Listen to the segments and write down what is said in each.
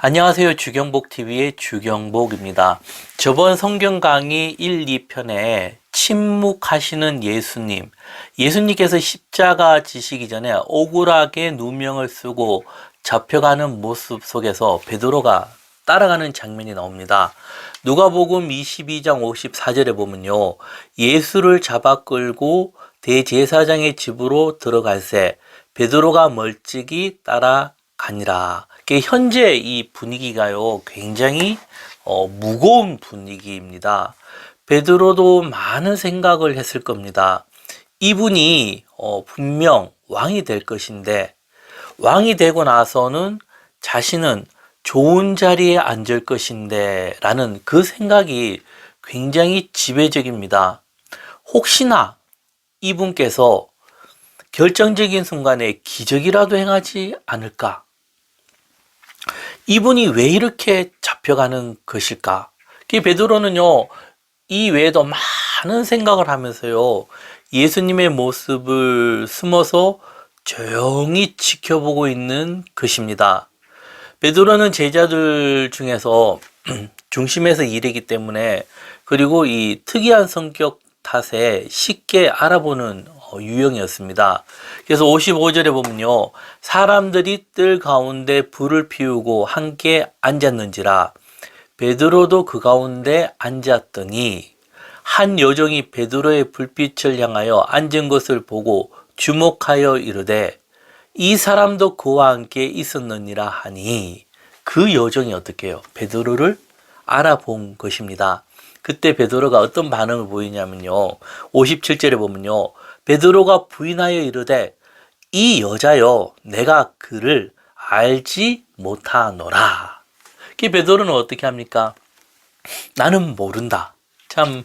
안녕하세요. 주경복 TV의 주경복입니다. 저번 성경 강의 1, 2편에 침묵하시는 예수님. 예수님께서 십자가 지시기 전에 억울하게 누명을 쓰고 잡혀가는 모습 속에서 베드로가 따라가는 장면이 나옵니다. 누가복음 22장 54절에 보면요. 예수를 잡아 끌고 대제사장의 집으로 들어갈새 베드로가 멀찍이 따라가니라. 현재 이 분위기가요. 굉장히 어, 무거운 분위기입니다. 베드로도 많은 생각을 했을 겁니다. 이분이 어, 분명 왕이 될 것인데 왕이 되고 나서는 자신은 좋은 자리에 앉을 것인데 라는 그 생각이 굉장히 지배적입니다. 혹시나 이분께서 결정적인 순간에 기적이라도 행하지 않을까? 이분이 왜 이렇게 잡혀가는 것일까? 그 베드로는요, 이 외에도 많은 생각을 하면서요, 예수님의 모습을 숨어서 조용히 지켜보고 있는 것입니다. 베드로는 제자들 중에서 중심에서 일이기 때문에 그리고 이 특이한 성격 탓에 쉽게 알아보는 어, 유형이었습니다. 그래서 55절에 보면요. 사람들이 뜰 가운데 불을 피우고 함께 앉았는지라 베드로도 그 가운데 앉았더니 한 여종이 베드로의 불빛을 향하여 앉은 것을 보고 주목하여 이르되 이 사람도 그와 함께 있었느니라 하니 그 여종이 어떻게 해요? 베드로를 알아본 것입니다. 그때 베드로가 어떤 반응을 보이냐면요. 57절에 보면요. 베드로가 부인하여 이르되 이 여자여 내가 그를 알지 못하노라. 그 베드로는 어떻게 합니까? 나는 모른다. 참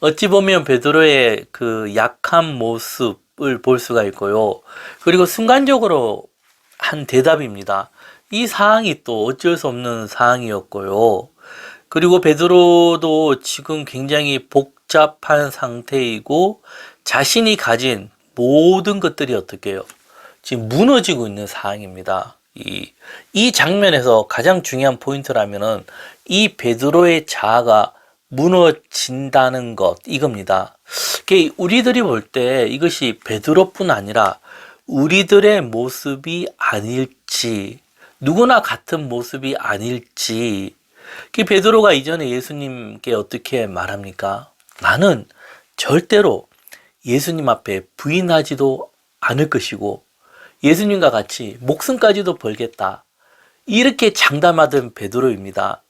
어찌 보면 베드로의 그 약한 모습을 볼 수가 있고요. 그리고 순간적으로 한 대답입니다. 이 사항이 또 어쩔 수 없는 사항이었고요. 그리고 베드로도 지금 굉장히 복잡한 상태이고 자신이 가진 모든 것들이 어떻게 해요? 지금 무너지고 있는 상황입니다. 이, 이 장면에서 가장 중요한 포인트라면은 이 베드로의 자아가 무너진다는 것, 이겁니다. 우리들이 볼 때 이것이 베드로뿐 아니라 우리들의 모습이 아닐지, 누구나 같은 모습이 아닐지, 그 베드로가 이전에 예수님께 어떻게 말합니까? 나는 절대로 예수님 앞에 부인하지도 않을 것이고 예수님과 같이 목숨까지도 벌겠다. 이렇게 장담하던 베드로입니다.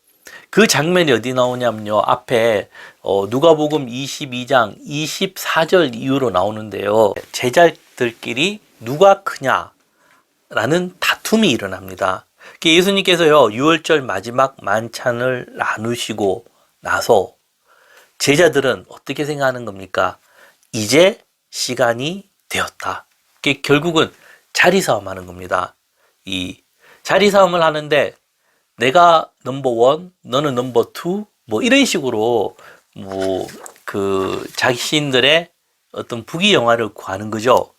그 장면이 어디 나오냐면요. 앞에 어, 누가복음 22장 24절 이후로 나오는데요. 제자들끼리 누가 크냐라는 다툼이 일어납니다. 예수님께서요, 6월절 마지막 만찬을 나누시고 나서 제자들은 어떻게 생각하는 겁니까? 이제 시간이 되었다. 결국은 자리 싸움 하는 겁니다. 이 자리 싸움을 하는데 내가 넘버 원, 너는 넘버 투, 뭐 이런 식으로 뭐 그 자신들의 어떤 부귀 영화를 구하는 거죠.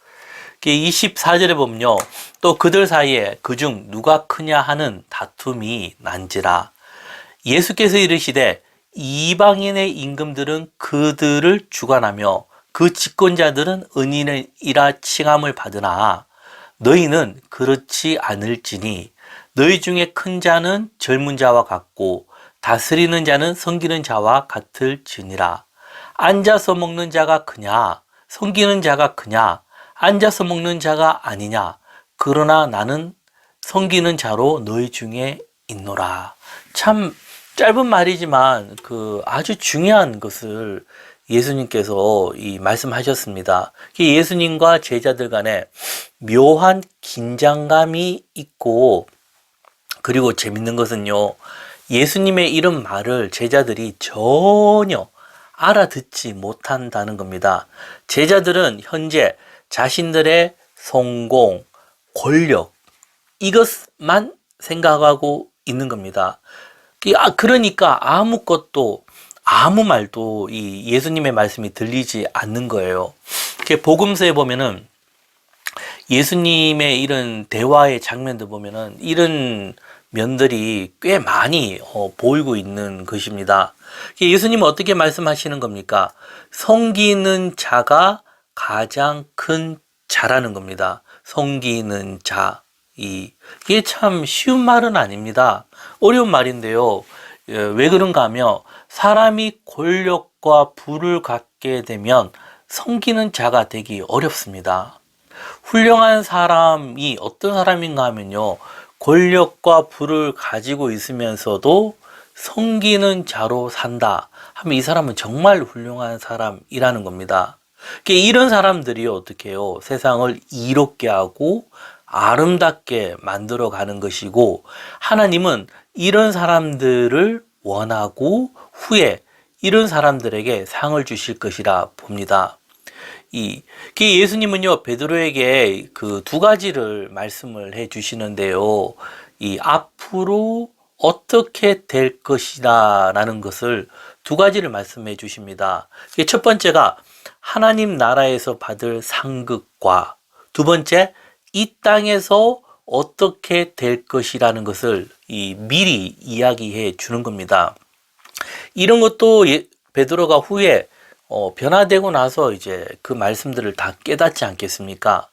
24절에 보면요. 또 그들 사이에 그중 누가 크냐 하는 다툼이 난지라. 예수께서 이르시되 이방인의 임금들은 그들을 주관하며 그 집권자들은 은인이라 칭함을 받으나 너희는 그렇지 않을지니 너희 중에 큰 자는 젊은 자와 같고 다스리는 자는 섬기는 자와 같을지니라. 앉아서 먹는 자가 크냐 섬기는 자가 크냐 앉아서 먹는 자가 아니냐. 그러나 나는 섬기는 자로 너희 중에 있노라. 참 짧은 말이지만 그 아주 중요한 것을 예수님께서 이 말씀하셨습니다. 예수님과 제자들 간에 묘한 긴장감이 있고 그리고 재밌는 것은요. 예수님의 이런 말을 제자들이 전혀 알아듣지 못한다는 겁니다. 제자들은 현재 자신들의 성공, 권력, 이것만 생각하고 있는 겁니다. 아, 그러니까 아무것도, 아무 말도 이 예수님의 말씀이 들리지 않는 거예요. 복음서에 보면은 예수님의 이런 대화의 장면도 보면은 이런 면들이 꽤 많이 어, 보이고 있는 것입니다. 예수님은 어떻게 말씀하시는 겁니까? 성기는 자가 가장 큰 자라는 겁니다. 성기는 자. 이, 이게 참 쉬운 말은 아닙니다. 어려운 말인데요. 예, 왜 그런가 하면 사람이 권력과 부를 갖게 되면 성기는 자가 되기 어렵습니다. 훌륭한 사람이 어떤 사람인가 하면요. 권력과 부를 가지고 있으면서도 성기는 자로 산다 하면 이 사람은 정말 훌륭한 사람이라는 겁니다. 그러니까 이런 사람들이 어떻게 해요? 세상을 이롭게 하고 아름답게 만들어 가는 것이고 하나님은 이런 사람들을 원하고 후에 이런 사람들에게 상을 주실 것이라 봅니다. 이그 예수님은요 베드로에게 그 두 가지를 말씀을 해 주시는데요. 이 앞으로 어떻게 될 것이다라는 것을 두 가지를 말씀해 주십니다. 첫 번째가 하나님 나라에서 받을 상급과 두 번째 이 땅에서 어떻게 될 것이라는 것을 이 미리 이야기해 주는 겁니다. 이런 것도 예- 베드로가 후에 어, 변화되고 나서 이제 그 말씀들을 다 깨닫지 않겠습니까?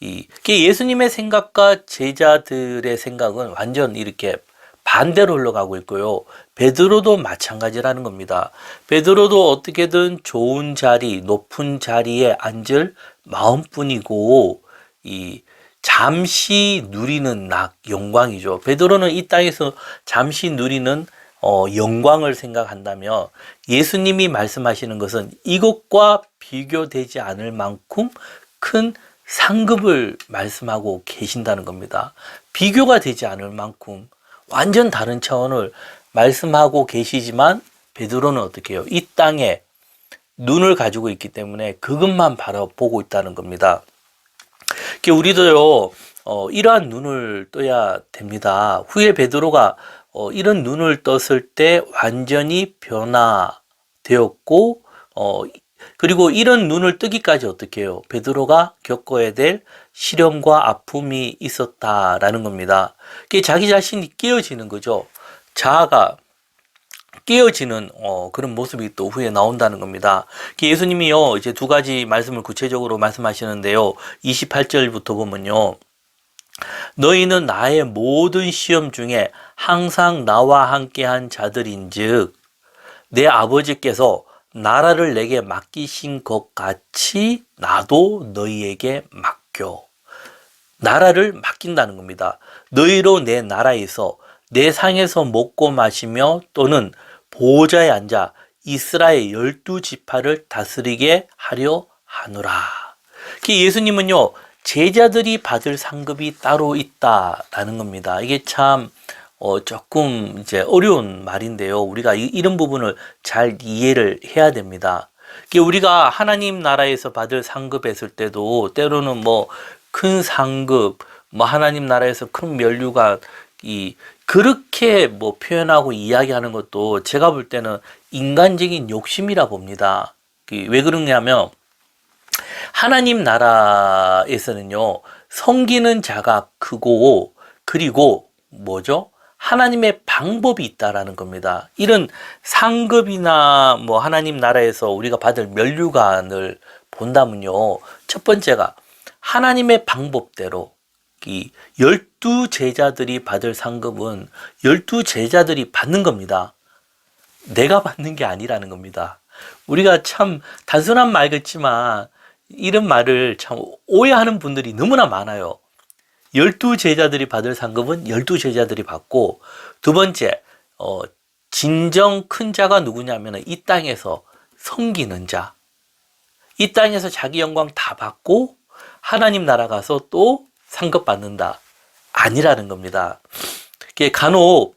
이 예수님의 생각과 제자들의 생각은 완전 이렇게 반대로 흘러가고 있고요. 베드로도 마찬가지라는 겁니다. 베드로도 어떻게든 좋은 자리, 높은 자리에 앉을 마음뿐이고 이 잠시 누리는 낙 영광이죠. 베드로는 이 땅에서 잠시 누리는 어, 영광을 생각한다면 예수님이 말씀하시는 것은 이것과 비교되지 않을 만큼 큰 상급을 말씀하고 계신다는 겁니다. 비교가 되지 않을 만큼 완전 다른 차원을 말씀하고 계시지만 베드로는 어떻게 해요? 이 땅에 눈을 가지고 있기 때문에 그것만 바라보고 있다는 겁니다. 그 우리도요, 어, 이러한 눈을 떠야 됩니다. 후에 베드로가 어, 이런 눈을 떴을 때 완전히 변화되었고, 어, 그리고 이런 눈을 뜨기까지 어떻게 해요? 베드로가 겪어야 될 시련과 아픔이 있었다라는 겁니다. 그게 자기 자신이 깨어지는 거죠. 자아가 깨어지는 어, 그런 모습이 또 후에 나온다는 겁니다. 그 예수님이요 이제 두 가지 말씀을 구체적으로 말씀하시는데요. 28절부터 보면요. 너희는 나의 모든 시험 중에 항상 나와 함께한 자들인즉 내 아버지께서 나라를 내게 맡기신 것 같이 나도 너희에게 맡겨. 나라를 맡긴다는 겁니다. 너희로 내 나라에서 내 상에서 먹고 마시며 또는 보호자에 앉아 이스라엘 열두 지파를 다스리게 하려 하노라. 그 예수님은요 제자들이 받을 상급이 따로 있다라는 겁니다. 이게 참 어, 조금 이제 어려운 말인데요. 우리가 이, 이런 부분을 잘 이해를 해야 됩니다. 우리가 하나님 나라에서 받을 상급했을 때도 때로는 뭐 큰 상급, 뭐 하나님 나라에서 큰 면류가 이 그렇게 뭐 표현하고 이야기하는 것도 제가 볼 때는 인간적인 욕심이라 봅니다. 그왜 그러냐면 하나님 나라에서는요 섬기는 자가 크고 그리고 뭐죠? 하나님의 방법이 있다라는 겁니다. 이런 상급이나 뭐 하나님 나라에서 우리가 받을 면류관을 본다면요. 첫 번째가 하나님의 방법대로 이 열두 제자들이 받을 상급은 열두 제자들이 받는 겁니다. 내가 받는 게 아니라는 겁니다. 우리가 참 단순한 말 같지만 이런 말을 참 오해하는 분들이 너무나 많아요. 열두 제자들이 받을 상급은 열두 제자들이 받고 두 번째 어, 진정 큰 자가 누구냐면 이 땅에서 섬기는 자. 이 땅에서 자기 영광 다 받고 하나님 나라 가서 또 상급 받는다. 아니라는 겁니다. 간혹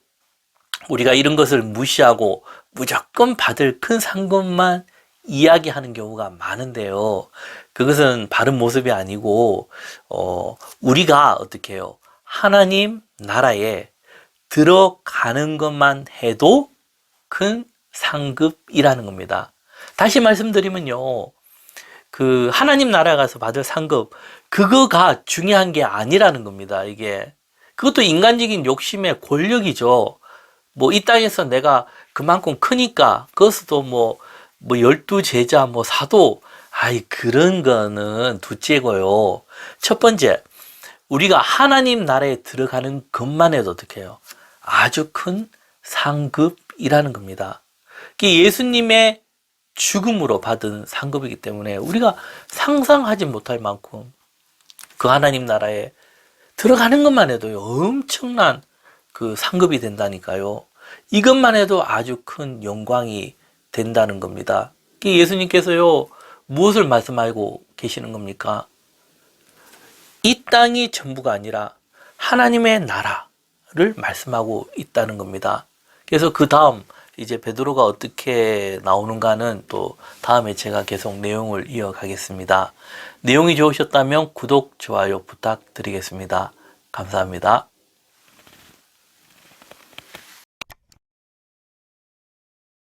우리가 이런 것을 무시하고 무조건 받을 큰 상급만 이야기하는 경우가 많은데요. 그것은 바른 모습이 아니고, 어, 우리가 어떻게 해요? 하나님 나라에 들어가는 것만 해도 큰 상급이라는 겁니다. 다시 말씀드리면요. 그 하나님 나라 가서 받을 상급, 그거가 중요한 게 아니라는 겁니다. 이게. 그것도 인간적인 욕심의 권력이죠. 뭐 이 땅에서 내가 그만큼 크니까 그것도 뭐, 뭐 열두 제자 뭐 사도 아이 그런 거는 둘째고요. 첫 번째 우리가 하나님 나라에 들어가는 것만 해도 어떻게 해요? 아주 큰 상급이라는 겁니다. 예수님의 죽음으로 받은 상급이기 때문에 우리가 상상하지 못할 만큼 그 하나님 나라에 들어가는 것만 해도 엄청난 그 상급이 된다니까요. 이것만 해도 아주 큰 영광이 된다는 겁니다. 예수님께서요, 무엇을 말씀하고 계시는 겁니까? 이 땅이 전부가 아니라 하나님의 나라를 말씀하고 있다는 겁니다. 그래서 그 다음 이제 베드로가 어떻게 나오는가는 또 다음에 제가 계속 내용을 이어가겠습니다. 내용이 좋으셨다면 구독, 좋아요 부탁드리겠습니다. 감사합니다.